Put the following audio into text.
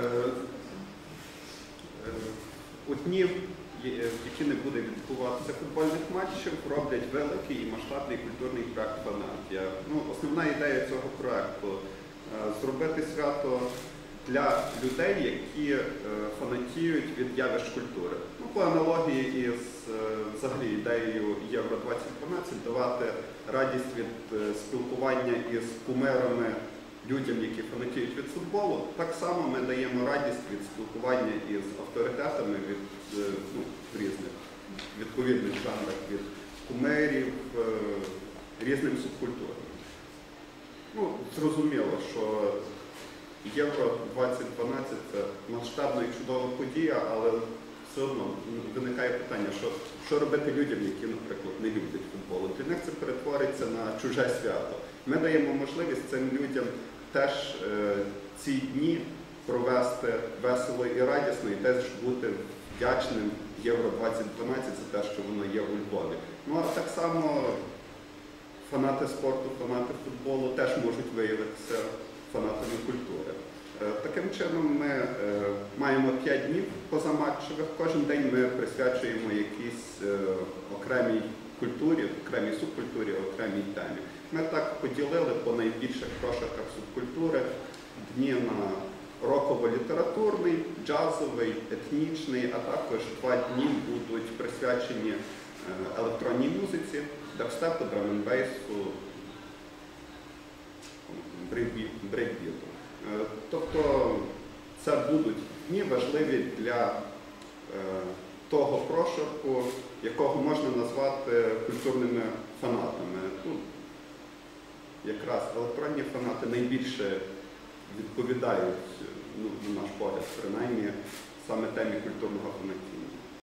Е, е, У дні, які не буде відбуватися футбольних матчів, роблять великий і масштабний культурний проект Фанатія. Ну, основна ідея цього проекту е, зробити свято для людей, які е, фанатіють від явищ культури. Ну, по аналогії із е, взагалі ідеєю Євро 2012 давати радість від е, спілкування із кумирами людям, які фанатіють від футболу, так само ми даємо радість від спілкування із авторитетами від е, ну, різних відповідних жанрах, від кумирів, е, різним субкультурам. Ну, зрозуміло, що Євро 2012 це масштабна і чудова подія, але все одно виникає питання, що, що робити людям, які, наприклад, не люблять футболу. Для них це перетвориться на чуже свято. Ми даємо можливість цим людям теж е, ці дні провести весело і радісно, і теж бути вдячним Євро 2012 за те, що воно є у Львові. Ну а так само фанати спорту, фанати футболу теж можуть виявитися фанатами культури. Е, Таким чином ми е, маємо 5 днів позаматчевих. Кожен день ми присвячуємо якійсь е, окремій культурі, окремій субкультурі, окремій темі. Ми так поділили по найбільших прошарках субкультури дні на роково-літературний, джазовий, етнічний, а також два дні будуть присвячені електронній музиці, дабстепу, драменбейсу, брейкбі- брейкбіту. Е, Тобто це будуть дні важливі для е, того прошарку, якого можна назвати культурними фанатами. Ну, якраз електронні фанати найбільше відповідають, ну, на наш погляд, принаймні, саме темі культурного фанатіння.